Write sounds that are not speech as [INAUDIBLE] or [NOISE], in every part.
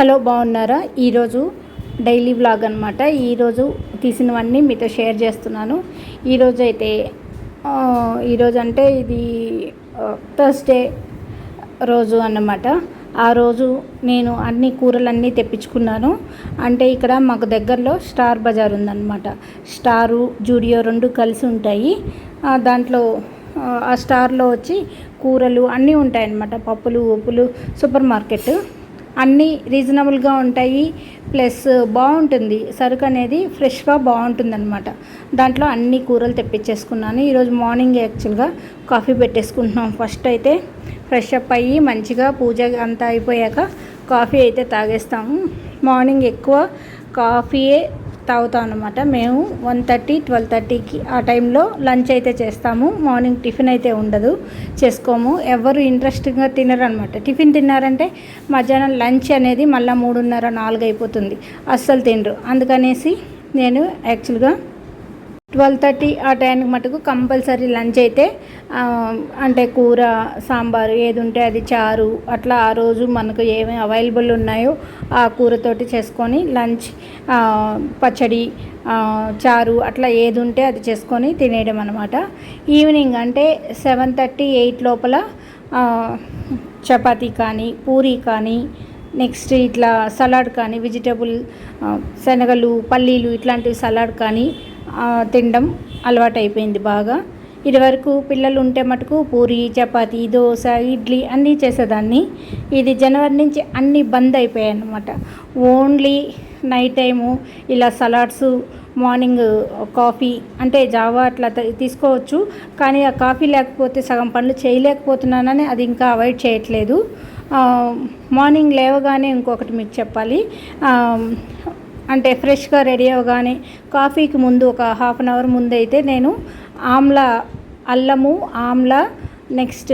Hello బాగున్నారా? ఈరోజు daily vlog అనమాట ఈరోజు తీసినవన్నీ మీతో షేర్ చేస్తున్నాను. ఈరోజు అయితే ఈరోజు అంటే ఇది థర్స్డే రోజు అన్నమాట. ఆ రోజు నేను అన్ని కూరలన్నీ తెప్పించుకున్నాను. అంటే ఇక్కడ మాకు దగ్గరలో స్టార్ బజార్ ఉందన్నమాట. స్టారు జూడియో రెండు కలిసి ఉంటాయి. దాంట్లో ఆ స్టార్లో వచ్చి కూరలు అన్నీ ఉంటాయన్నమాట. పప్పులు ఉప్పులు సూపర్ మార్కెట్. అన్నీ రీజనబుల్గా ఉంటాయి. ప్లస్ బాగుంటుంది సరుకు అనేది ఫ్రెష్గా బాగుంటుంది అనమాట దాంట్లో అన్ని కూరలు తెప్పించేసుకున్నాను. ఈరోజు మార్నింగ్ యాక్చువల్గా కాఫీ పెట్టేసుకుంటున్నాం. ఫస్ట్ అయితే ఫ్రెష్ అప్ అయ్యి మంచిగా పూజ అంతా అయిపోయాక కాఫీ అయితే తాగేస్తాము. మార్నింగ్ ఎక్కువ కాఫీయే తాగుతాం అనమాట మేము వన్ థర్టీ ట్వెల్వ్ థర్టీకి ఆ టైంలో లంచ్ అయితే చేస్తాము. మార్నింగ్ టిఫిన్ అయితే ఉండదు. చేసుకోము. ఎవరు ఇంట్రెస్టింగ్గా తినరు అనమాట టిఫిన్ తిన్నారంటే మధ్యాహ్నం లంచ్ అనేది మళ్ళీ మూడున్నర నాలుగు అయిపోతుంది. అస్సలు తినరు. అందుకనేసి నేను యాక్చువల్గా ట్వెల్వ్ థర్టీ ఆ టైంకి మటుకు కంపల్సరీ లంచ్ అయితే అంటే కూర సాంబారు ఏది ఉంటే అది చారు అట్లా ఆ రోజు మనకు ఏమి అవైలబుల్ ఉన్నాయో ఆ కూరతోటి చేసుకొని లంచ్ పచ్చడి చారు అట్లా ఏది ఉంటే అది చేసుకొని తినేయడం అనమాట ఈవినింగ్ అంటే సెవెన్ థర్టీ ఎయిట్ లోపల చపాతీ కానీ పూరీ కానీ నెక్స్ట్ ఇట్లా సలాడ్ కానీ వెజిటబుల్ శనగలు పల్లీలు ఇట్లాంటివి సలాడ్ కానీ తినడం అలవాటైపోయింది బాగా. ఇదివరకు పిల్లలు ఉంటే మటుకు పూరి చపాతి దోశ ఇడ్లీ అన్నీ చేసేదాన్ని. ఇది జనవరి నుంచి అన్నీ బంద్ అయిపోయాయి అన్నమాట ఓన్లీ నైట్ టైము ఇలా సలాడ్స్ మార్నింగ్ కాఫీ అంటే జావా అట్లా తీసుకోవచ్చు. కానీ ఆ కాఫీ లేకపోతే సగం పనులు చేయలేకపోతున్నానని అది ఇంకా అవాయిడ్ చేయట్లేదు. మార్నింగ్ లేవగానే ఇంకొకటి మీకు చెప్పాలి. అంటే ఫ్రెష్గా రెడీ అవ్వగానే కాఫీకి ముందు ఒక హాఫ్ అన్ అవర్ ముందు అయితే నేను ఆమ్లా అల్లము ఆమ్లా నెక్స్ట్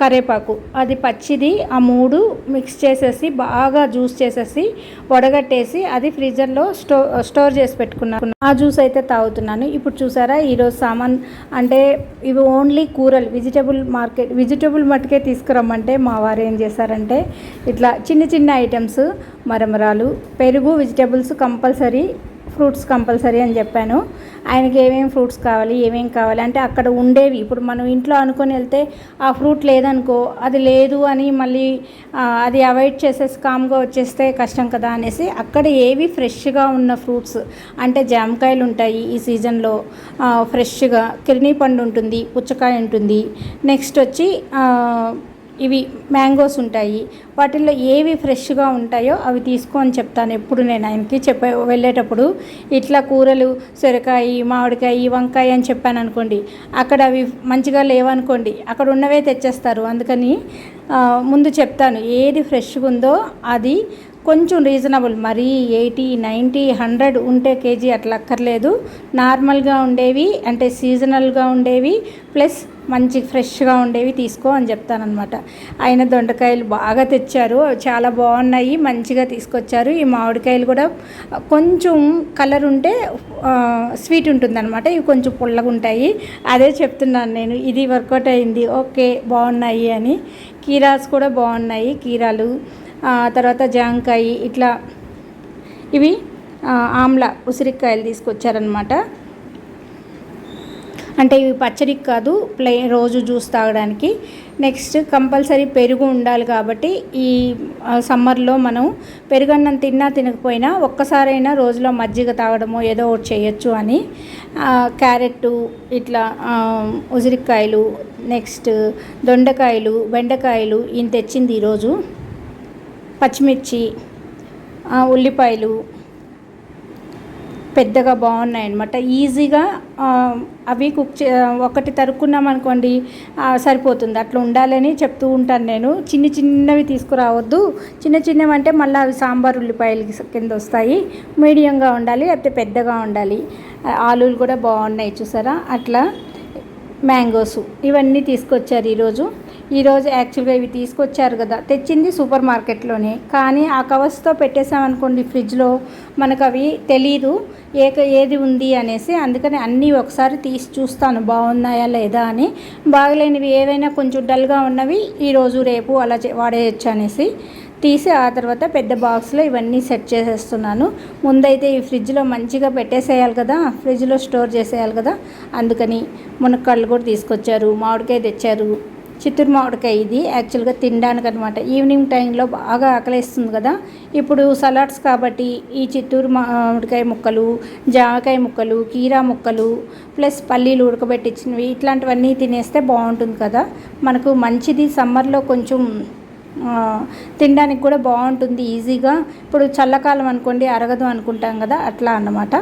కరేపాకు. అది పచ్చిది ఆ మూడు మిక్స్ చేసేసి బాగా జ్యూస్ చేసేసి వడగట్టేసి అది ఫ్రీజర్లో స్టో స్టోర్ చేసి పెట్టుకున్నాను ఆ జ్యూస్ అయితే తాగుతున్నాను. ఇప్పుడు చూసారా ఈరోజు సామాన్ అంటే ఇవి ఓన్లీ కూరలు. వెజిటబుల్ మార్కెట్ వెజిటబుల్ మట్టుకే తీసుకురమ్మంటే మా వారు ఏం చేశారంటే ఇట్లా చిన్న చిన్న ఐటమ్స్ మరమరాలు పెరుగు వెజిటబుల్స్ కంపల్సరీ ఫ్రూట్స్ కంపల్సరీ అని చెప్పాను. ఆయనకి ఏమేమి ఫ్రూట్స్ కావాలి ఏమేమి కావాలి అంటే అక్కడ ఉండేవి. ఇప్పుడు మనం ఇంట్లో అనుకొని వెళ్తే ఆ ఫ్రూట్ లేదనుకో అది లేదు అని మళ్ళీ అది అవాయిడ్ చేసేసి కామ్గా వచ్చేస్తే కష్టం కదా అనేసి అక్కడ ఏవి ఫ్రెష్గా ఉన్న ఫ్రూట్స్ అంటే జామకాయలు ఉంటాయి ఈ సీజన్లో ఫ్రెష్గా కిరణీ పండు ఉంటుంది పుచ్చకాయ ఉంటుంది. నెక్స్ట్ వచ్చి ఇవి మ్యాంగోస్ ఉంటాయి. వాటిల్లో ఏవి ఫ్రెష్గా ఉంటాయో అవి తీసుకో అని చెప్తాను ఎప్పుడు నేను ఆయనకి చెప్పే వెళ్ళేటప్పుడు. ఇట్లా కూరలు సొరకాయ మామిడికాయ వంకాయ అని చెప్పాను అనుకోండి. అక్కడ అవి మంచిగా లేవనుకోండి అక్కడ ఉన్నవే తెచ్చేస్తారు. అందుకని ముందు చెప్తాను ఏది ఫ్రెష్గా ఉందో అది కొంచెం రీజనబుల్ మరీ ఎయిటీ నైంటీ హండ్రెడ్ ఉంటే కేజీ అట్లా అక్కర్లేదు. నార్మల్గా ఉండేవి అంటే సీజనల్గా ఉండేవి. ప్లస్ మంచి ఫ్రెష్గా ఉండేవి తీసుకో అని చెప్తానమాట ఆయన దొండకాయలు బాగా తెచ్చారు. చాలా బాగున్నాయి. మంచిగా తీసుకొచ్చారు. ఈ మామిడికాయలు కూడా కొంచెం కలర్ ఉంటే స్వీట్ ఉంటుందన్నమాట. ఇవి కొంచెం పుల్లగా ఉంటాయి. అదే చెప్తున్నాను నేను. ఇది వర్కౌట్ అయింది. ఓకే బాగున్నాయి అని. కీరాస్ కూడా బాగున్నాయి. కీరాలు తర్వాత జాంకాయ ఇట్లా ఇవి ఆమ్ల ఉసిరికాయలు తీసుకొచ్చారనమాట అంటే ఇవి పచ్చడికి కాదు ప్లే రోజు జ్యూస్ తాగడానికి. నెక్స్ట్ కంపల్సరీ పెరుగు ఉండాలి కాబట్టి ఈ సమ్మర్లో మనం పెరుగన్నం తిన్నా తినకపోయినా ఒక్కసారైనా రోజులో మజ్జిగ తాగడమో ఏదో ఒకటి చేయొచ్చు అని క్యారెట్ ఇట్లా ఉసిరికాయలు నెక్స్ట్ దొండకాయలు బెండకాయలు ఈయన తెచ్చింది ఈరోజు. పచ్చిమిర్చి ఉల్లిపాయలు పెద్దగా బాగున్నాయి అనమాట ఈజీగా అవి కుక్ చే ఒకటి తరుక్కున్నాం అనుకోండి సరిపోతుంది. అట్లా ఉండాలని చెప్తూ ఉంటాను నేను. చిన్న చిన్నవి తీసుకురావద్దు. చిన్న చిన్నవి అంటే మళ్ళీ అవి సాంబార్ ఉల్లిపాయలు కింద వస్తాయి. మీడియంగా ఉండాలి లేకపోతే పెద్దగా ఉండాలి. ఆలూలు ఆలులు కూడా బాగున్నాయి చూసారా? అట్లా మ్యాంగోస్ ఇవన్నీ తీసుకొచ్చారు ఈరోజు. ఈరోజు యాక్చువల్గా ఇవి తీసుకొచ్చారు కదా. తెచ్చింది సూపర్ మార్కెట్లోనే. కానీ ఆ కవర్స్తో పెట్టేసామనుకోండి ఫ్రిడ్జ్లో మనకు అవి తెలీదు ఏ ఏది ఉంది అనేసి అందుకని అన్నీ ఒకసారి తీసి చూస్తాను బాగున్నాయా లేదా అని. బాగలేనివి ఏవైనా కొంచెం డల్గా ఉన్నవి ఈరోజు రేపు అలా చే- వాడేయచ్చు అనేసి తీసి ఆ తర్వాత పెద్ద బాక్స్లో ఇవన్నీ సెట్ చేసేస్తున్నాను. ముందైతే ఈ ఫ్రిడ్జ్లో మంచిగా పెట్టేసేయాలి కదా ఫ్రిడ్జ్లో స్టోర్ చేసేయాలి కదా. అందుకని మునక్కాళ్ళు కూడా తీసుకొచ్చారు మామిడికాయ తెచ్చారు. చిత్తూరు మామిడికాయ ఇది. యాక్చువల్గా తినడానికి అనమాట ఈవినింగ్ టైంలో బాగా ఆకలిస్తుంది కదా. ఇప్పుడు సలాడ్స్ కాబట్టి ఈ చిత్తూరు మామిడికాయ ముక్కలు జామకాయ ముక్కలు కీరా ముక్కలు ప్లస్ పల్లీలు ఉడకబెట్టించినవి ఇట్లాంటివన్నీ తినేస్తే బాగుంటుంది కదా. మనకు మంచిది సమ్మర్లో కొంచెం తినడానికి కూడా బాగుంటుంది ఈజీగా ఇప్పుడు చల్లకాలం అనుకోండి అరగదు అనుకుంటాం కదా అట్లా అన్నమాట.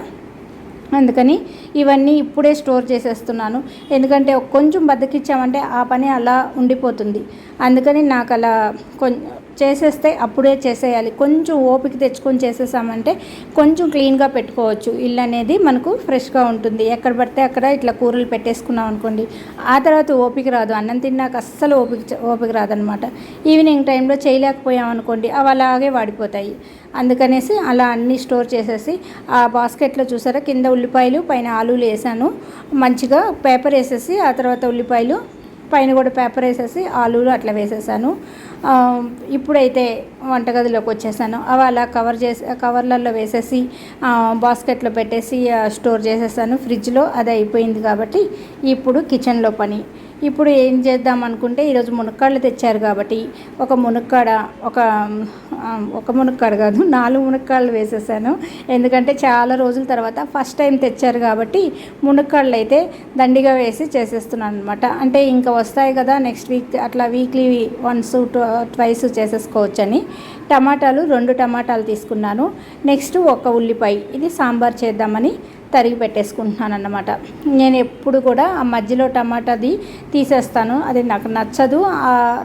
అందుకని ఇవన్నీ ఇప్పుడే స్టోర్ చేసేస్తున్నాను. ఎందుకంటే కొంచెం బద్దకిచ్చామంటే ఆ పని అలా ఉండిపోతుంది. అందుకని నాకు అలా కొంచెం చేసేస్తే అప్పుడే చేసేయాలి. కొంచెం ఓపిక తెచ్చుకొని చేసేసామంటే కొంచెం క్లీన్గా పెట్టుకోవచ్చు. ఇల్లు అనేది మనకు ఫ్రెష్గా ఉంటుంది. ఎక్కడ పడితే అక్కడ ఇట్లా కూరలు పెట్టేసుకున్నాం అనుకోండి ఆ తర్వాత ఓపిక రాదు. అన్నం తిన్నాక అస్సలు ఓపిక ఓపిక రాదనమాట ఈవినింగ్ టైంలో చేయలేకపోయాం అనుకోండి అవి అలాగే వాడిపోతాయి. అందుకనేసి అలా అన్నీ స్టోర్ చేసేసి ఆ బాస్కెట్లో చూసారా? కింద ఉల్లిపాయలు పైన ఆలూలు వేసాను. మంచిగా పేపర్ వేసేసి ఆ తర్వాత ఉల్లిపాయలు పైన కూడా పేపర్ వేసేసి ఆలూలు అట్లా వేసేసాను. ఇప్పుడైతే వంటగదిలోకి వచ్చేసాను. అవి అలా కవర్ చేసి కవర్లలో వేసేసి బాస్కెట్లో పెట్టేసి స్టోర్ చేసేసాను. ఫ్రిడ్జ్లో అది అయిపోయింది కాబట్టి ఇప్పుడు కిచెన్లో పని. ఇప్పుడు ఏం చేద్దాం అనుకుంటే ఈరోజు మునక్కాడలు తెచ్చారు కాబట్టి ఒక మునక్కాడ ఒక ఒక మునక్కాడ కాదు [LAUGHS] నాలుగు మునక్కాడలు వేసేసాను. ఎందుకంటే చాలా రోజుల తర్వాత ఫస్ట్ టైం తెచ్చారు కాబట్టి మునక్కాడలు అయితే దండిగా వేసి చేసేస్తున్నాను అనమాట అంటే ఇంకా వస్తాయి కదా నెక్స్ట్ వీక్ అట్లా వీక్లీ వన్స్ ట్వైస్ చేసేసుకోవచ్చని. టమాటాలు రెండు టమాటాలు తీసుకున్నాను. నెక్స్ట్ ఒక ఉల్లిపాయ ఇది సాంబార్ చేద్దామని తరిగి పెట్టేసుకుంటున్నాను అన్నమాట నేను ఎప్పుడు కూడా ఆ మధ్యలో టమాటాది తీసేస్తాను. అది నాకు నచ్చదు.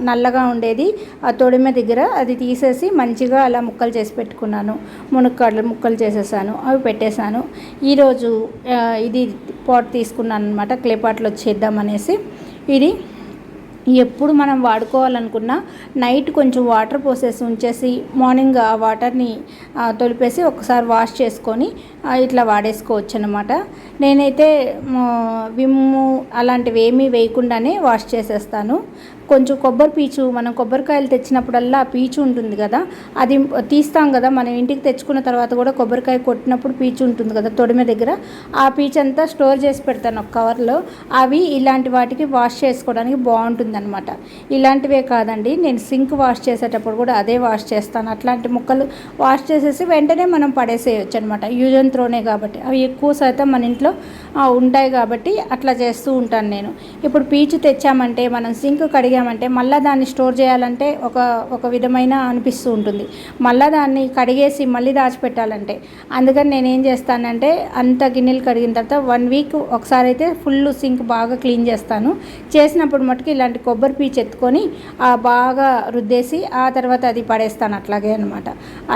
నల్లగా ఉండేది ఆ తొడిమ దగ్గర అది తీసేసి మంచిగా అలా ముక్కలు చేసి పెట్టుకున్నాను. మునక్కాడలు ముక్కలు చేసేసాను. అవి పెట్టేశాను. ఈరోజు ఇది పాట్ తీసుకున్నాను అనమాట క్లే పాట్లో వచ్చేద్దామనేసి ఇది ఎప్పుడు మనం వాడుకోవాలనుకున్నా నైట్ కొంచెం వాటర్ పోసేసి ఉంచేసి మార్నింగ్ ఆ వాటర్ని తొలిపేసి ఒకసారి వాష్ చేసుకొని ఇట్లా వాడేసుకోవచ్చు అనమాట నేనైతే విమ్ము అలాంటివి ఏమీ వేయకుండానే వాష్ చేసేస్తాను. కొంచెం కొబ్బరి పీచు మనం కొబ్బరికాయలు తెచ్చినప్పుడల్లా పీచు ఉంటుంది కదా అది తీస్తాం కదా మనం ఇంటికి తెచ్చుకున్న తర్వాత కూడా కొబ్బరికాయ కొట్టినప్పుడు పీచు ఉంటుంది కదా తొడిమ దగ్గర. ఆ పీచు అంతా స్టోర్ చేసి పెడతాను ఒక కవర్లో. అవి ఇలాంటి వాటికి వాష్ చేసుకోవడానికి బాగుంటుంది అనమాట ఇలాంటివే కాదండి నేను సింక్ వాష్ చేసేటప్పుడు కూడా అదే వాష్ చేస్తాను. అట్లాంటి ముక్కలు వాష్ చేసేసి వెంటనే మనం పడేసేయచ్చు అనమాట యూజ్ అండ్ త్రోనే కాబట్టి. అవి ఎక్కువ శాతం మన ఇంట్లో ఉంటాయి కాబట్టి అట్లా చేస్తూ ఉంటాను నేను. ఇప్పుడు పీచు తెచ్చామంటే మనం సింక్ కడిగామంటే మళ్ళీ దాన్ని స్టోర్ చేయాలంటే ఒక ఒక విధమైన అనిపిస్తూ ఉంటుంది. మళ్ళీ దాన్ని కడిగేసి మళ్ళీ దాచిపెట్టాలంటే. అందుకని నేను ఏం చేస్తానంటే అంత గిన్నెలు కడిగిన తర్వాత వన్ వీక్ ఒకసారి అయితే ఫుల్ సింక్ బాగా క్లీన్ చేస్తాను. చేసినప్పుడు మటుకు ఇలాంటి కొబ్బరి పీచు ఎత్తుకొని బాగా రుద్దేసి ఆ తర్వాత అది పడేస్తాను అట్లాగే అనమాట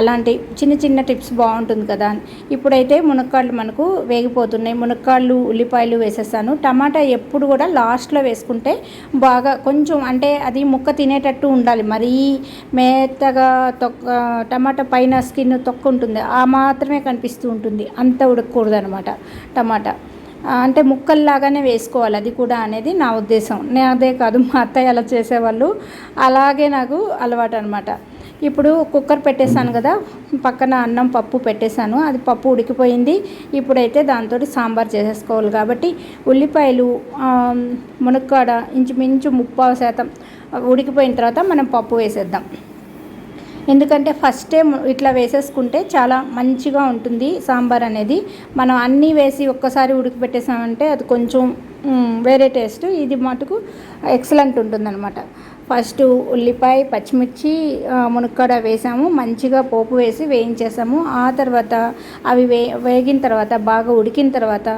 అలాంటి చిన్న చిన్న టిప్స్ బాగుంటుంది కదా. ఇప్పుడైతే మునక్కాళ్ళు మనకు వేగిపోతున్నాయి. మునక్కాళ్ళు ఉల్లిపాయలు వేసేస్తాను. టమాటా ఎప్పుడు కూడా లాస్ట్లో వేసుకుంటే బాగా కొంచెం అంటే అది ముక్క తినేటట్టు ఉండాలి. మరీ మేతగా తొక్క టమాటా పైన స్కిన్ తొక్క ఉంటుంది ఆ మాత్రమే కనిపిస్తూ ఉంటుంది. అంత ఉడకకూడదు అనమాట టమాటా అంటే ముక్కల్లాగానే వేసుకోవాలి. అది కూడా అనేది నా ఉద్దేశం. నేను అదే కాదు మా అత్తయ్య అలా చేసేవాళ్ళు. అలాగే నాకు అలవాటు అనమాట ఇప్పుడు కుక్కర్ పెట్టేశాను కదా పక్కన అన్నం పప్పు పెట్టేశాను. అది పప్పు ఉడికిపోయింది. ఇప్పుడైతే దాంతో సాంబార్ చేసేసుకోవాలి కాబట్టి ఉల్లిపాయలు మునక్కాడ ఇంచుమించు ముప్పావు శాతం ఉడికిపోయిన తర్వాత మనం పప్పు వేసేద్దాం. ఎందుకంటే ఫస్టే ఇట్లా వేసేసుకుంటే చాలా మంచిగా ఉంటుంది సాంబార్ అనేది. మనం అన్నీ వేసి ఒక్కసారి ఉడికిపెట్టేసామంటే అది కొంచెం వేరే టేస్ట్. ఇది మటుకు ఎక్సలెంట్ ఉంటుందన్నమాట. ఫస్ట్ ఉల్లిపాయ పచ్చిమిర్చి మునక్కాడ వేసాము. మంచిగా పోపు వేసి వేయించేసాము. ఆ తర్వాత అవి వే వేగిన తర్వాత బాగా ఉడికిన తర్వాత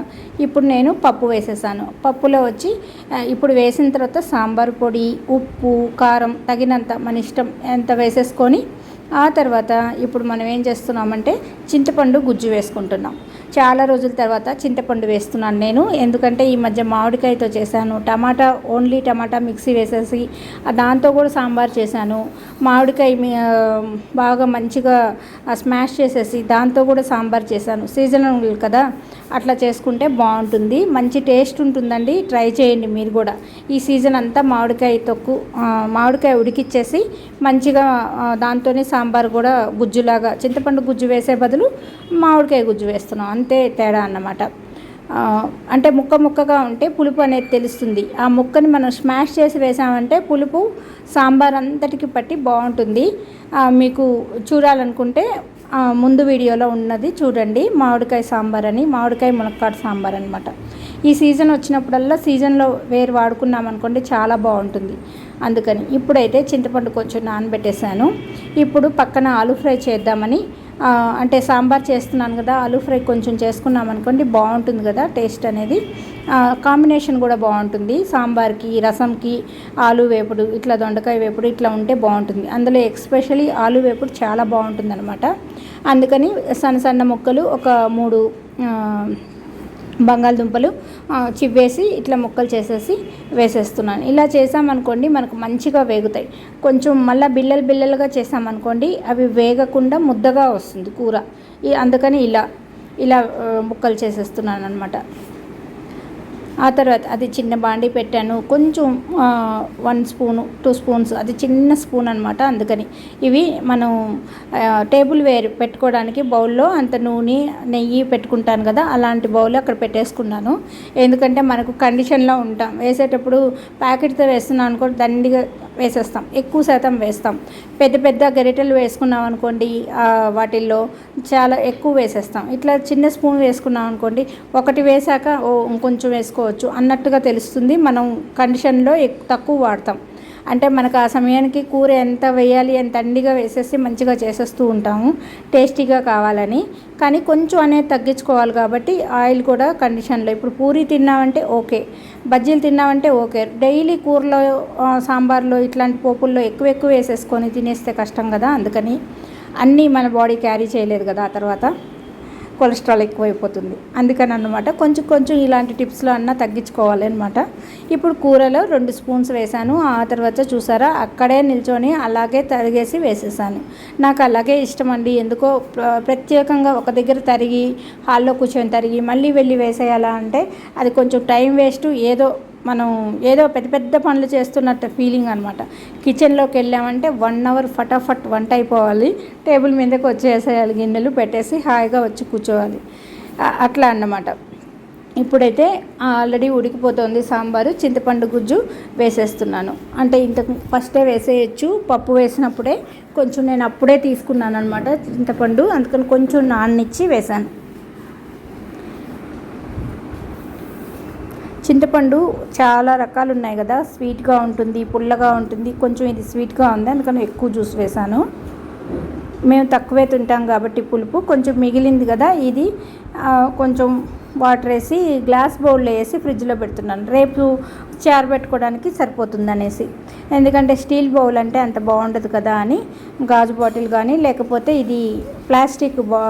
ఇప్పుడు నేను పప్పు వేసేసాను. పప్పులో వచ్చి ఇప్పుడు వేసిన తర్వాత సాంబార్ పొడి ఉప్పు కారం తగినంత మన ఇష్టం ఎంత వేసేసుకొని ఆ తర్వాత ఇప్పుడు మనం ఏం చేస్తున్నామంటే చింతపండు గుజ్జు వేసుకుంటున్నాం. చాలా రోజుల తర్వాత చింతపండు వేస్తున్నాను నేను. ఎందుకంటే ఈ మధ్య మామిడికాయతో చేశాను. టమాటా ఓన్లీ టమాటా మిక్సీ వేసేసి దాంతో కూడా సాంబార్ చేశాను. మామిడికాయ బాగా మంచిగా స్మాష్ చేసేసి దాంతో కూడా సాంబార్ చేశాను. సీజనల్ కదా. అట్లా చేసుకుంటే బాగుంటుంది. మంచి టేస్ట్ ఉంటుందండి. ట్రై చేయండి మీరు కూడా. ఈ సీజన్ అంతా మామిడికాయ తొక్కు మామిడికాయ ఉడికిచ్చేసి మంచిగా దాంతోనే సాంబార్ కూడా గుజ్జులాగా చింతపండు గుజ్జు వేసే బదులు మామిడికాయ గుజ్జు వేస్తున్నాం. అంతే తేడా అన్నమాట. అంటే ముక్క ముక్కగా ఉంటే పులుపు అనేది తెలుస్తుంది. ఆ ముక్కని మనం స్మాష్ చేసి వేసామంటే పులుపు సాంబార్ అంతటికి పట్టి బాగుంటుంది. మీకు చూడాలనుకుంటే ముందు వీడియోలో ఉన్నది చూడండి మామిడికాయ సాంబార్ అని మామిడికాయ మునక్కాడ సాంబార్ అనమాట ఈ సీజన్ వచ్చినప్పుడల్లా సీజన్లో వేరు వాడుకున్నాం అనుకోండి చాలా బాగుంటుంది. అందుకని ఇప్పుడైతే చింతపండు కొంచెం నానబెట్టేశాను. ఇప్పుడు పక్కన ఆలు ఫ్రై చేద్దామని అంటే సాంబార్ చేస్తున్నాను కదా ఆలు ఫ్రై కొంచెం చేసుకున్నాం అనుకోండి బాగుంటుంది కదా టేస్ట్ అనేది. కాంబినేషన్ కూడా బాగుంటుంది. సాంబార్కి రసంకి ఆలు వేపుడు ఇట్లా దొండకాయ వేపుడు ఇట్లా ఉంటే బాగుంటుంది. అందులో ఎక్స్పెషలీ ఆలు వేపుడు చాలా బాగుంటుంది అనమాట అందుకని సన్న సన్న ముక్కలు ఒక మూడు బంగాళదుంపలు చివ్వేసి ఇట్లా ముక్కలు చేసేసి వేసేస్తున్నాను. ఇలా చేసామనుకోండి మనకు మంచిగా వేగుతాయి. కొంచెం మళ్ళీ బిల్లలు బిల్లలుగా చేసామనుకోండి అవి వేగకుండా ముద్దగా వస్తుంది కూర. అందుకని ఇలా ఇలా ముక్కలు చేసేస్తున్నాను అనమాట ఆ తర్వాత అది చిన్న బాండి పెట్టాను. కొంచెం వన్ స్పూన్ టూ స్పూన్స్ అది చిన్న స్పూన్ అనమాట అందుకని. ఇవి మనం టేబుల్ వేర్ పెట్టుకోవడానికి బౌల్లో అంత నూనె నెయ్యి పెట్టుకుంటాను కదా అలాంటి బౌల్ అక్కడ పెట్టేసుకున్నాను. ఎందుకంటే మనకు కండిషన్లో ఉంటాం. వేసేటప్పుడు ప్యాకెట్తో వేస్తున్నాం అనుకో దండిగా వేసేస్తాం. ఎక్కువ శాతం వేస్తాం. పెద్ద పెద్ద గరిటెలు వేసుకున్నాం అనుకోండి వాటిల్లో చాలా ఎక్కువ వేసేస్తాం. ఇట్లా చిన్న స్పూన్ వేసుకున్నాం అనుకోండి ఒకటి వేసాక ఓ ఇంకొంచెం వేసుకోవచ్చు అన్నట్టుగా తెలుస్తుంది. మనం కండిషన్లో ఎక్ తక్కువ వాడతాం. అంటే మనకు ఆ సమయానికి కూర ఎంత వేయాలి ఎంత అండిగా వేసేసి మంచిగా చేసేస్తూ ఉంటాము. టేస్టీగా కావాలని. కానీ కొంచెం అనేది తగ్గించుకోవాలి కాబట్టి ఆయిల్ కూడా కండిషన్లో. ఇప్పుడు పూరి తిన్నామంటే ఓకే. బజ్జీలు తిన్నామంటే ఓకే. డైలీ కూరలో సాంబార్లో ఇట్లాంటి పోపుల్లో ఎక్కువ ఎక్కువ వేసేసుకొని తినేస్తే కష్టం కదా అందుకని. అన్నీ మన బాడీ క్యారీ చేయలేదు కదా ఆ తర్వాత. కొలెస్ట్రాల్ ఎక్కువైపోతుంది. అందుకని అన్నమాట కొంచెం కొంచెం ఇలాంటి టిప్స్లో అన్న తగ్గించుకోవాలి అనమాట ఇప్పుడు కూరలో రెండు స్పూన్స్ వేసాను. ఆ తర్వాత చూసారా అక్కడే నిల్చొని అలాగే తరిగేసి వేసేసాను. నాకు అలాగే ఇష్టం అండి ఎందుకో ప్రత్యేకంగా ఒక దగ్గర తరిగి హాల్లో కూర్చొని తరిగి మళ్ళీ వెళ్ళి వేసేయాలా అంటే అది కొంచెం టైం వేస్ట్. ఏదో మనం ఏదో పెద్ద పెద్ద పనులు చేస్తున్నట్టు ఫీలింగ్ అనమాట కిచెన్లోకి వెళ్ళామంటే వన్ అవర్ ఫటాఫట్ వంట అయిపోవాలి. టేబుల్ మీదకి వచ్చేసేయాలి గిన్నెలు పెట్టేసి హాయిగా వచ్చి కూర్చోవాలి. అట్లా అన్నమాట. ఇప్పుడైతే ఆల్రెడీ ఉడికిపోతుంది సాంబారు చింతపండు గుజ్జు వేసేస్తున్నాను. అంటే ఇంతకు ఫస్టే వేసేయచ్చు పప్పు వేసినప్పుడే కొంచెం నేను అప్పుడే తీసుకున్నాను అనమాట చింతపండు అందుకని కొంచెం నాన్నిచ్చి వేశాను. చింతపండు చాలా రకాలు ఉన్నాయి కదా. స్వీట్గా ఉంటుంది పుల్లగా ఉంటుంది. కొంచెం ఇది స్వీట్గా ఉంది. అందుకని ఎక్కువ జ్యూస్ వేశాను మేము తక్కువే తింటాం కాబట్టి పులుపు. కొంచెం మిగిలింది కదా ఇది. కొంచెం వాటర్ వేసి గ్లాస్ బౌల్లో వేసి ఫ్రిడ్జ్లో పెడుతున్నాను. రేపు చారు పెట్టుకోవడానికి సరిపోతుంది అనేసి ఎందుకంటే స్టీల్ బౌల్ అంటే అంత బాగుండదు కదా అని గాజు బాటిల్ కానీ లేకపోతే ఇది ప్లాస్టిక్ బా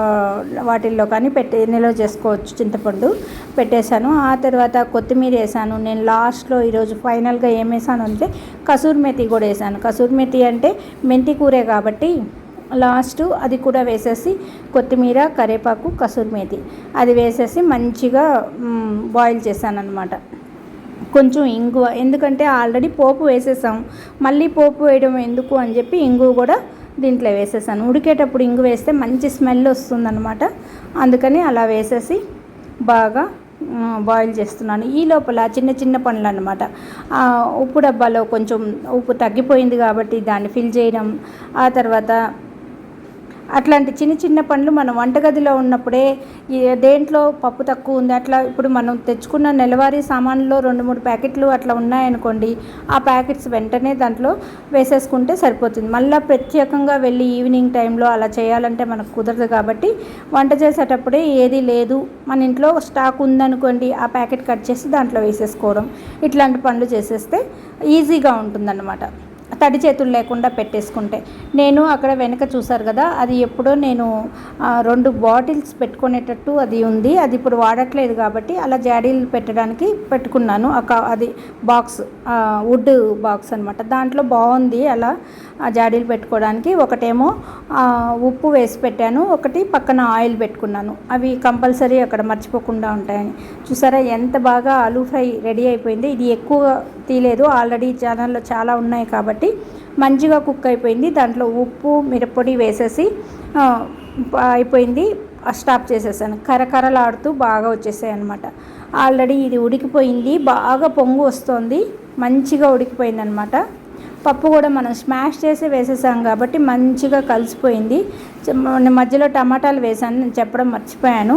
వాటిల్లో కానీ పెట్టి నిల్వ చేసుకోవచ్చు చింతపండు పెట్టేశాను. ఆ తర్వాత కొత్తిమీర వేసాను. నేను లాస్ట్లో ఈరోజు ఫైనల్గా ఏం వేసాను అంటే కసూర్ మెతి కూడా వేసాను. కసూర్ మెతి అంటే మెంతి కూరే కాబట్టి లాస్ట్ అది కూడా వేసేసి కొత్తిమీర కరివేపాకు కసూరి మేతి. అది వేసేసి మంచిగా బాయిల్ చేశాను అనమాట కొంచెం ఇంగువ ఎందుకంటే ఆల్రెడీ పోపు వేసేసాం. మళ్ళీ పోపు వేయడం ఎందుకు అని చెప్పి ఇంగువ కూడా దీంట్లో వేసేసాను. ఉడికేటప్పుడు ఇంగు వేస్తే మంచి స్మెల్ వస్తుందన్నమాట. అందుకని అలా వేసేసి బాగా బాయిల్ చేస్తున్నాను. ఈ లోపల చిన్న చిన్న పనులు అనమాట ఉప్పు డబ్బాలో కొంచెం ఉప్పు తగ్గిపోయింది కాబట్టి దాన్ని ఫిల్ చేయడం ఆ తర్వాత అట్లాంటి చిన్న చిన్న పనులు మనం వంటగదిలో ఉన్నప్పుడే దేంట్లో పప్పు తక్కువ ఉంది అట్లా ఇప్పుడు మనం తెచ్చుకున్న నెలవారీ సామాన్లో రెండు మూడు ప్యాకెట్లు అట్లా ఉన్నాయనుకోండి ఆ ప్యాకెట్స్ వెంటనే దాంట్లో వేసేసుకుంటే సరిపోతుంది. మళ్ళీ ప్రత్యేకంగా వెళ్ళి ఈవినింగ్ టైంలో అలా చేయాలంటే మనకు కుదరదు కాబట్టి వంట చేసేటప్పుడే ఏది లేదు మన ఇంట్లో స్టాక్ ఉందనుకోండి ఆ ప్యాకెట్ కట్ చేసి దాంట్లో వేసేసుకోవడం. ఇట్లాంటి పనులు చేసేస్తే ఈజీగా ఉంటుందన్నమాట. తడి చేతులు లేకుండా పెట్టేసుకుంటే. నేను అక్కడ వెనక చూసారు కదా అది ఎప్పుడో నేను రెండు బాటిల్స్ పెట్టుకునేటట్టు అది ఉంది. అది ఇప్పుడు వాడట్లేదు కాబట్టి అలా జాడీలు పెట్టడానికి పెట్టుకున్నాను. ఒక అది బాక్స్ వుడ్ బాక్స్ అనమాట దాంట్లో బాగుంది అలా ఆ జాడీలు పెట్టుకోవడానికి. ఒకటేమో ఉప్పు వేసి పెట్టాను. ఒకటి పక్కన ఆయిల్ పెట్టుకున్నాను. అవి కంపల్సరీ అక్కడ మర్చిపోకుండా ఉంటాయని. చూసారా ఎంత బాగా ఆలూ ఫ్రై రెడీ అయిపోయింది. ఇది ఎక్కువ తీయలేదు ఆల్రెడీ ఛానల్లో చాలా ఉన్నాయి కాబట్టి మంచిగా కుక్ అయిపోయింది. దాంట్లో ఉప్పు మిరప్పొడి వేసేసి అయిపోయింది. స్టాప్ చేసేసాను. కరకరలాడుతూ బాగా వచ్చేసాయి అనమాట ఆల్రెడీ ఇది ఉడికిపోయింది. బాగా పొంగు వస్తుంది. మంచిగా ఉడికిపోయింది అనమాట పప్పు కూడా మనం స్మాష్ చేసి వేసేసాం కాబట్టి మంచిగా కలిసిపోయింది. మధ్యలో టమాటాలు వేసాను. నేను చెప్పడం మర్చిపోయాను.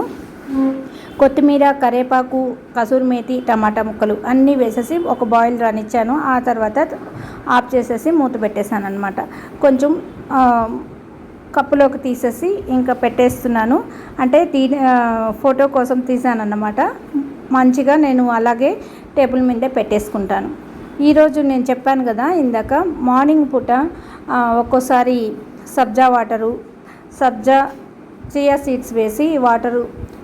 కొత్తిమీర కరేపాకు కసూరి మేతి టమాటా ముక్కలు అన్నీ వేసేసి ఒక బాయిల్ రానిచ్చాను. ఆ తర్వాత ఆఫ్ చేసేసి మూత పెట్టేశాను అనమాట కొంచెం కప్పులోకి తీసేసి ఇంకా పెట్టేస్తున్నాను. అంటే తీ ఫోటో కోసం తీసాను అన్నమాట మంచిగా నేను అలాగే టేబుల్ మీదే పెట్టేసుకుంటాను. ఈరోజు నేను చెప్పాను కదా ఇందాక మార్నింగ్ పూట ఒక్కోసారి సబ్జా వాటరు సబ్జా చియా సీడ్స్ వేసి వాటరు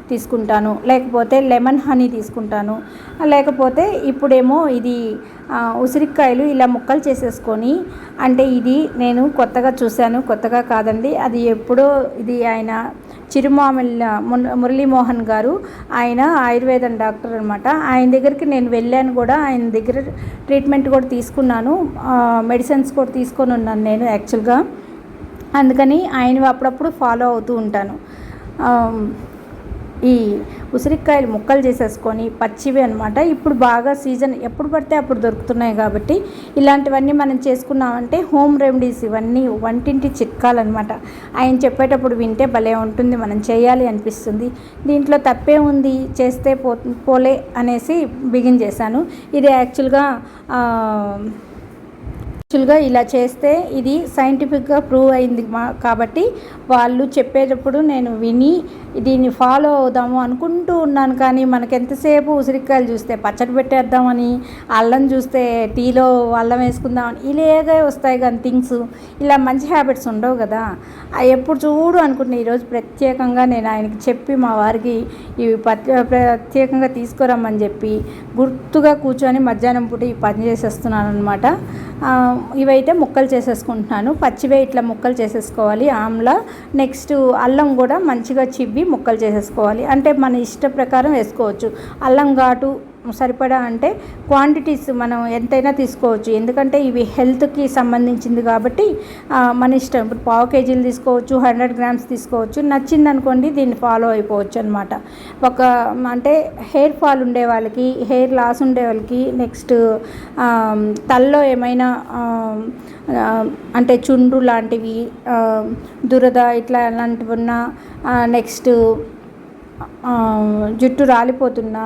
తీసుకుంటాను. లేకపోతే లెమన్ హనీ తీసుకుంటాను. లేకపోతే ఇప్పుడేమో ఇది ఉసిరికాయలు ఇలా ముక్కలు చేసేసుకొని అంటే ఇది నేను కొత్తగా చూశాను. కొత్తగా కాదండి అది ఎప్పుడో ఇది ఆయన చిరుమామిళ్ళ మురళీమోహన్ గారు ఆయన ఆయుర్వేదం డాక్టర్ అనమాట ఆయన దగ్గరికి నేను వెళ్ళాను కూడా ఆయన దగ్గర ట్రీట్మెంట్ కూడా తీసుకున్నాను. మెడిసిన్స్ కూడా తీసుకొని ఉన్నాను నేను యాక్చువల్గా. అందుకని ఆయన అప్పుడప్పుడు ఫాలో అవుతూ ఉంటాను. ఈ ఉసిరికాయలు ముక్కలు చేసేసుకొని పచ్చివి అనమాట ఇప్పుడు బాగా సీజన్ ఎప్పుడు పడితే అప్పుడు దొరుకుతున్నాయి కాబట్టి ఇలాంటివన్నీ మనం చేసుకున్నామంటే హోమ్ రెమెడీస్ ఇవన్నీ వంటింటి చిట్కాలన్నమాట. ఆయన చెప్పేటప్పుడు వింటే భలే ఉంటుంది మనం చేయాలి అనిపిస్తుంది. దీంట్లో తప్పే ఉంది చేస్తే పో పోలే అనేసి బిగిన్ చేశాను. ఇది యాక్చువల్గా యాక్చువల్గా ఇలా చేస్తే ఇది సైంటిఫిక్గా ప్రూవ్ అయింది మా కాబట్టి వాళ్ళు చెప్పేటప్పుడు నేను విని దీన్ని ఫాలో అవుదాము అనుకుంటూ ఉన్నాను. కానీ మనకు ఎంతసేపు ఉసిరికాయలు చూస్తే పచ్చడి పెట్టేద్దామని అల్లం చూస్తే టీలో అల్లం వేసుకుందామని ఇలాగే వస్తాయి కానీ థింగ్స్. ఇలా మంచి హ్యాబిట్స్ ఉండవు కదా. ఎప్పుడు చూడు అనుకుంటున్నా. ఈరోజు ప్రత్యేకంగా నేను ఆయనకి చెప్పి మా వారికి ఇవి ప్రత్యేకంగా తీసుకురమ్మని చెప్పి గుర్తుగా కూర్చొని మధ్యాహ్నం పూట ఈ పని చేసేస్తున్నాను అనమాట ఇవైతే ముక్కలు చేసేసుకుంటున్నాను. పచ్చివే ఇట్లా ముక్కలు చేసేసుకోవాలి. ఆమ్లా నెక్స్ట్ అల్లం కూడా మంచిగా చిబ్బి ముక్కలు చేసేసుకోవాలి. అంటే మన ఇష్ట ప్రకారం వేసుకోవచ్చు. అల్లం ఘాటు సరిపడా అంటే క్వాంటిటీస్ మనం ఎంతైనా తీసుకోవచ్చు. ఎందుకంటే ఇవి హెల్త్కి సంబంధించింది కాబట్టి మన ఇష్టం. ఇప్పుడు పావు కేజీలు తీసుకోవచ్చు హండ్రెడ్ గ్రామ్స్ తీసుకోవచ్చు నచ్చింది అనుకోండి దీన్ని ఫాలో అయిపోవచ్చు అనమాట ఒక అంటే హెయిర్ ఫాల్ ఉండే వాళ్ళకి హెయిర్ లాస్ ఉండే వాళ్ళకి నెక్స్ట్ తల్లో ఏమైనా అంటే చుండ్రు లాంటివి దురద ఇట్లా అలాంటివి ఉన్నా నెక్స్ట్ జుట్టు రాలిపోతున్నా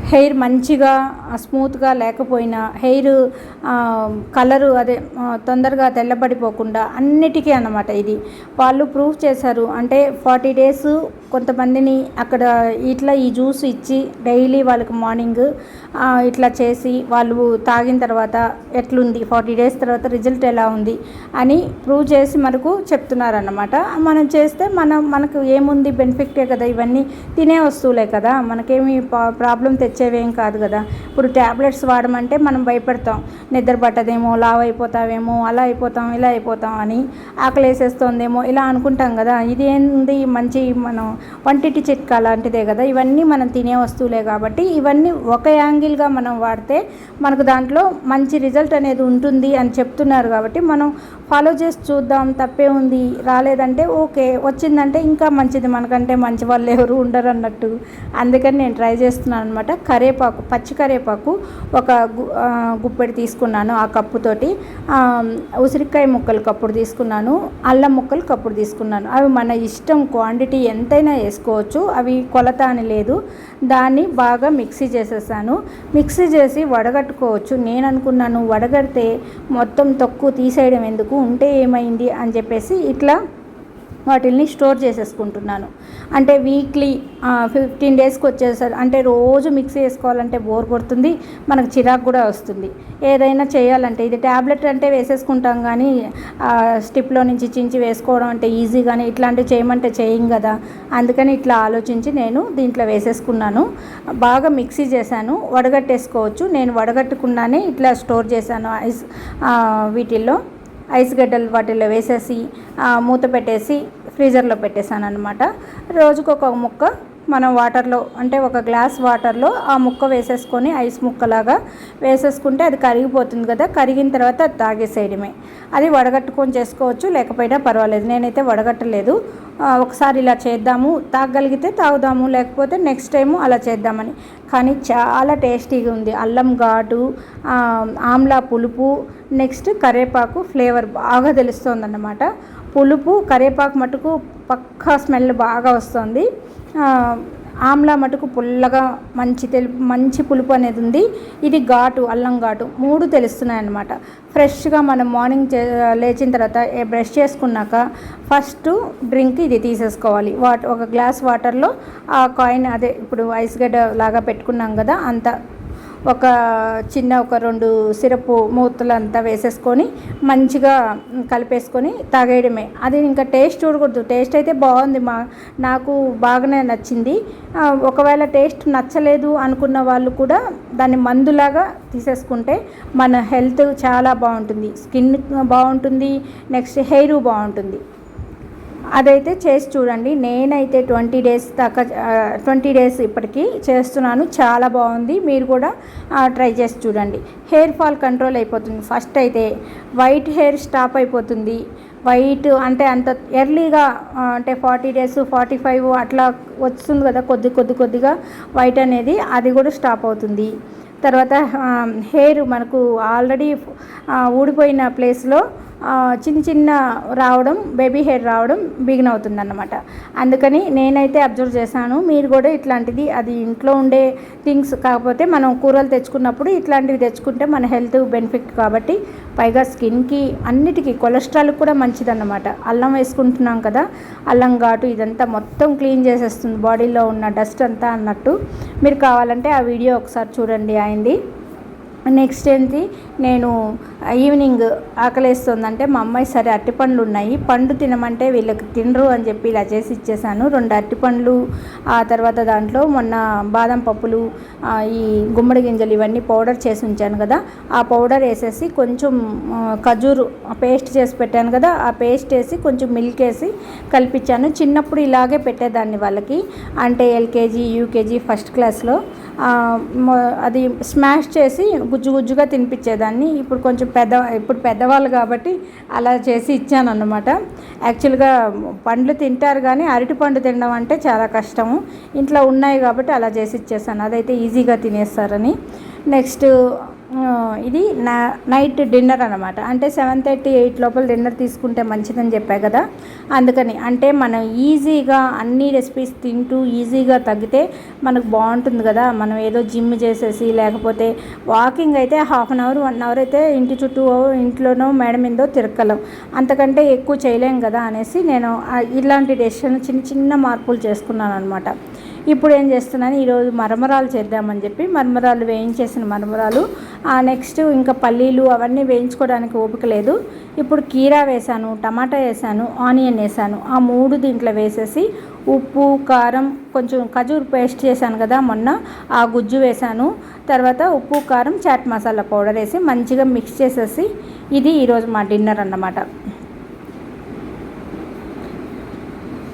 హెయిర్ మంచిగా స్మూత్గా లేకపోయినా హెయిర్ కలరు అదే తొందరగా తెల్లబడిపోకుండా అన్నిటికీ అన్నమాట ఇది. వాళ్ళు ప్రూవ్ చేశారు. అంటే ఫార్టీ డేస్ కొంతమందిని అక్కడ ఇట్లా ఈ జ్యూస్ ఇచ్చి డైలీ వాళ్ళకి మార్నింగ్ ఇట్లా చేసి వాళ్ళు తాగిన తర్వాత ఎట్లుంది ఫార్టీ డేస్ తర్వాత రిజల్ట్ ఎలా ఉంది అని ప్రూవ్ చేసి మనకు చెప్తున్నారన్నమాట. మనం చేస్తే మనం మనకు ఏముంది బెనిఫిటే కదా ఇవన్నీ తినే వస్తువులే కదా మనకేమి ప్రాబ్లం వచ్చేవేం కాదు కదా. ఇప్పుడు ట్యాబ్లెట్స్ వాడమంటే మనం భయపడతాం. నిద్ర పట్టదేమో లావ్ అయిపోతావేమో అలా అయిపోతాం ఇలా అయిపోతాం అని ఆకలి వేసేస్తోందేమో ఇలా అనుకుంటాం కదా. ఇది ఏంది? మంచి మనం వంటింటి చిట్కా లాంటిదే కదా. ఇవన్నీ మనం తినే వస్తువులే కాబట్టి ఇవన్నీ ఒక యాంగిల్గా మనం వాడితే మనకు దాంట్లో మంచి రిజల్ట్ అనేది ఉంటుంది అని చెప్తున్నారు కాబట్టి మనం ఫాలో చేసి చూద్దాం. తప్పే ఉంది. రాలేదంటే ఓకే. వచ్చిందంటే ఇంకా మంచిది. మనకంటే మంచి వాళ్ళు ఎవరు ఉండరు అన్నట్టు అందుకని నేను ట్రై చేస్తున్నాను అనమాట కరేపాకు పచ్చి కరేపాకు ఒక గుప్పెడు తీసుకున్నాను ఆ కప్పుతోటి. ఉసిరికాయ ముక్కలు కప్పుడు తీసుకున్నాను అల్లం ముక్కలు కప్పుడు తీసుకున్నాను. అవి మన ఇష్టం క్వాంటిటీ ఎంతైనా వేసుకోవచ్చు అవి కొలత అని లేదు. దాన్ని బాగా మిక్సీ చేసేసాను. మిక్సీ చేసి వడగట్టుకోవచ్చు. నేను అనుకున్నాను వడగడితే మొత్తం తక్కువ తీసేయడం ఎందుకు? ఉంటే ఏమైంది? అని చెప్పేసి ఇట్లా వాటిల్ని స్టోర్ చేసేసుకుంటున్నాను. అంటే వీక్లీ ఫిఫ్టీన్ డేస్కి వచ్చేసరి అంటే రోజు మిక్సీ వేసుకోవాలంటే బోర్ కొడుతుంది మనకు చిరాకు కూడా వస్తుంది. ఏదైనా చేయాలంటే ఇది ట్యాబ్లెట్ అంటే వేసేసుకుంటాం కానీ స్టిప్లో నుంచి చించి వేసుకోవడం అంటే ఈజీ కానీ ఇట్లాంటివి చేయమంటే చేయం కదా. అందుకని ఇట్లా ఆలోచించి నేను దీంట్లో వేసేసుకున్నాను. బాగా మిక్సీ చేశాను వడగట్టేసుకోవచ్చు. నేను వడగట్టకుండానే ఇట్లా స్టోర్ చేశాను ఐస్ వీటిల్లో. ఐస్ గడ్డలు వాటిలో వేసేసి మూత పెట్టేసి ఫ్రీజర్లో పెట్టేశాను అనమాట రోజుకు ఒక ముక్క మనం వాటర్లో అంటే ఒక గ్లాస్ వాటర్లో ఆ ముక్క వేసేసుకొని ఐస్ ముక్కలాగా వేసేసుకుంటే అది కరిగిపోతుంది కదా కరిగిన తర్వాత అది తాగేసేయడమే. అది వడగట్టుకొని చేసుకోవచ్చు లేకపోయినా పర్వాలేదు. నేనైతే వడగట్టలేదు. ఒకసారి ఇలా చేద్దాము తాగగలిగితే తాగుదాము లేకపోతే నెక్స్ట్ టైము అలా చేద్దామని. కానీ చాలా టేస్టీగా ఉంది. అల్లం ఘాటు ఆమ్లా పులుపు నెక్స్ట్ కరేపాకు ఫ్లేవర్ బాగా తెలుస్తుంది అన్నమాట పులుపు కరేపాకు మటుకు పక్కా స్మెల్ బాగా వస్తుంది. ఆమ్లా మటుకు పుల్లగా మంచి తెలుపు మంచి పులుపు అనేది ఉంది. ఇది ఘాటు అల్లం ఘాటు మూడు తెలుస్తున్నాయి అన్నమాట ఫ్రెష్గా మనం మార్నింగ్ లేచిన తర్వాత బ్రష్ చేసుకున్నాక ఫస్ట్ డ్రింక్ ఇది తీసేసుకోవాలి. వాట్ ఒక గ్లాస్ వాటర్లో ఆ కాయిన్ అదే ఇప్పుడు ఐస్ గడ్డ లాగా పెట్టుకున్నాం కదా అంత ఒక చిన్న ఒక రెండు సిరపు మూతలు అంతా వేసేసుకొని మంచిగా కలిపేసుకొని తాగేయడమే. అది ఇంకా టేస్ట్ చూడకూడదు. టేస్ట్ అయితే బాగుంది మా నాకు బాగానే నచ్చింది. ఒకవేళ టేస్ట్ నచ్చలేదు అనుకున్న వాళ్ళు కూడా దాన్ని మందులాగా తీసేసుకుంటే మన హెల్త్ చాలా బాగుంటుంది. స్కిన్ బాగుంటుంది నెక్స్ట్ హెయిర్ బాగుంటుంది. అదైతే చేసి చూడండి. నేనైతే ట్వంటీ డేస్ దాకా ట్వంటీ డేస్ ఇప్పటికీ చేస్తున్నాను. చాలా బాగుంది. మీరు కూడా ట్రై చేసి చూడండి. హెయిర్ ఫాల్ కంట్రోల్ అయిపోతుంది. ఫస్ట్ అయితే వైట్ హెయిర్ స్టాప్ అయిపోతుంది. వైట్ అంటే అంత ఎర్లీగా అంటే ఫార్టీ డేస్ ఫార్టీ ఫైవ్ అట్లా వస్తుంది కదా కొద్ది కొద్ది కొద్దిగా వైట్ అనేది అది కూడా స్టాప్ అవుతుంది. తర్వాత హెయిర్ మనకు ఆల్రెడీ ఊడిపోయిన ప్లేస్లో చిన్న చిన్న రావడం బేబీ హెయిర్ రావడం బిగిన్ అవుతుంది అన్నమాట అందుకని నేనైతే అబ్జర్వ్ చేశాను మీరు కూడా ఇట్లాంటిది అది ఇంట్లో ఉండే థింగ్స్ కాకపోతే మనం కూరలు తెచ్చుకున్నప్పుడు ఇట్లాంటివి తెచ్చుకుంటే మన హెల్త్ బెనిఫిట్ కాబట్టి పైగా స్కిన్కి అన్నిటికీ కొలెస్ట్రాల్ కూడా మంచిదన్నమాట. అల్లం వేసుకుంటున్నాం కదా అల్లం ఘాటు ఇదంతా మొత్తం క్లీన్ చేసేస్తుంది బాడీలో ఉన్న డస్ట్ అంతా అన్నట్టు. మీరు కావాలంటే ఆ వీడియో ఒకసారి చూడండి అయింది. నెక్స్ట్ ఏంటి? నేను ఈవినింగ్ ఆకలేస్తుందంటే మా అమ్మాయి సరే అరటిపండ్లు ఉన్నాయి. పండు తినమంటే వీళ్ళకి తినరు అని చెప్పి ఇలా చేసి ఇచ్చేసాను. రెండు అరటిపండ్లు ఆ తర్వాత దాంట్లో మొన్న బాదం పప్పులు ఈ గుమ్మడి గింజలు ఇవన్నీ పౌడర్ చేసి ఉంచాను కదా. ఆ పౌడర్ వేసేసి కొంచెం ఖజూరు పేస్ట్ చేసి పెట్టాను కదా. ఆ పేస్ట్ వేసి కొంచెం మిల్క్ వేసి కలిపించాను చిన్నప్పుడు ఇలాగే పెట్టేదాన్ని వాళ్ళకి. అంటే ఎల్కేజీ యూకేజీ ఫస్ట్ క్లాస్లో. అది స్మాష్ చేసి గుజ్జు గుజ్జుగా తినిపించేదాన్ని. ఇప్పుడు కొంచెం పెద్ద ఇప్పుడు పెద్దవాళ్ళు కాబట్టి అలా చేసి ఇచ్చాను యాక్చువల్గా పండ్లు తింటారు కానీ అరటి పండు తినడం అంటే చాలా కష్టము. ఇంట్లో ఉన్నాయి కాబట్టి అలా చేసి ఇచ్చేసాను. అదైతే ఈజీగా తినేస్తారని. నెక్స్ట్ ఇది నా నైట్ డిన్నర్ అనమాట అంటే సెవెన్ థర్టీ ఎయిట్ లోపల డిన్నర్ తీసుకుంటే మంచిదని చెప్పా కదా. అందుకని అంటే మనం ఈజీగా అన్ని రెసిపీస్ తింటూ ఈజీగా తగ్గితే మనకు బాగుంటుంది కదా. మనం ఏదో జిమ్ చేసేసి లేకపోతే వాకింగ్ అయితే half an hour one hour అయితే ఇంటి చుట్టూ ఇంట్లోనో మేడం ఏందో తిరగలం. అంతకంటే ఎక్కువ చేయలేం కదా అనేసి నేను ఇలాంటి డెసిషన్ చిన్న చిన్న మార్పులు చేసుకున్నాను అనమాట ఇప్పుడు ఏం చేస్తున్నాను? ఈరోజు మరమరాలు చేద్దామని చెప్పి మరమరాలు వేయించేసిన మరమరాలు నెక్స్ట్ ఇంకా పల్లీలు అవన్నీ వేయించుకోవడానికి ఓపిక లేదు. ఇప్పుడు కీరా వేసాను టమాటా వేసాను ఆనియన్ వేసాను. ఆ మూడు దీంట్లో వేసేసి ఉప్పు కారం కొంచెం ఖజూర్ పేస్ట్ చేశాను కదా మొన్న ఆ గుజ్జు వేసాను. తర్వాత ఉప్పు కారం చాట్ మసాలా పౌడర్ వేసి మంచిగా మిక్స్ చేసేసి ఇది ఈరోజు మా డిన్నర్ అన్నమాట.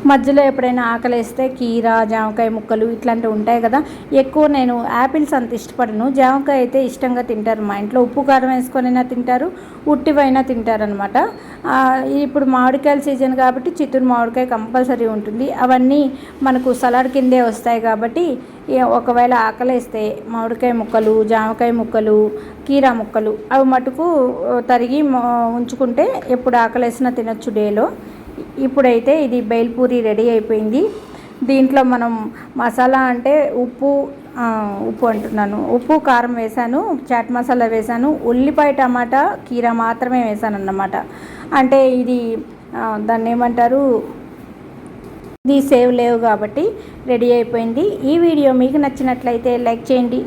మధ్యలో ఎప్పుడైనా ఆకలేస్తే కీర జామకాయ ముక్కలు ఇట్లాంటివి ఉంటాయి కదా. ఎక్కువ నేను యాపిల్స్ అంత ఇష్టపడను. జామకాయ అయితే ఇష్టంగా తింటారు మా ఇంట్లో. ఉప్పు కారం వేసుకొనైనా తింటారు. ఉట్టివైనా తింటారనమాట ఇప్పుడు మామిడికాయల సీజన్ కాబట్టి చిత్తూరు మామిడికాయ కంపల్సరీ ఉంటుంది. అవన్నీ మనకు సలాడ్ కిందే వస్తాయి కాబట్టి ఒకవేళ ఆకలేస్తే మామిడికాయ ముక్కలు జామకాయ ముక్కలు కీరా ముక్కలు అవి మటుకు తరిగి ఉంచుకుంటే ఎప్పుడు ఆకలేసినా తినొచ్చు డేలో. ఇప్పుడైతే ఇది బేల్పూరి రెడీ అయిపోయింది. దీంట్లో మనం మసాలా అంటే ఉప్పు ఉప్పు అంటున్నాను. ఉప్పు కారం వేసాను చాట్ మసాలా వేసాను ఉల్లిపాయ టమాటా కీర మాత్రమే వేసాను అన్నమాట అంటే ఇది దాన్ని ఏమంటారు? ఇది సేవ్ లేవు కాబట్టి రెడీ అయిపోయింది. ఈ వీడియో మీకు నచ్చినట్లయితే లైక్ చేయండి.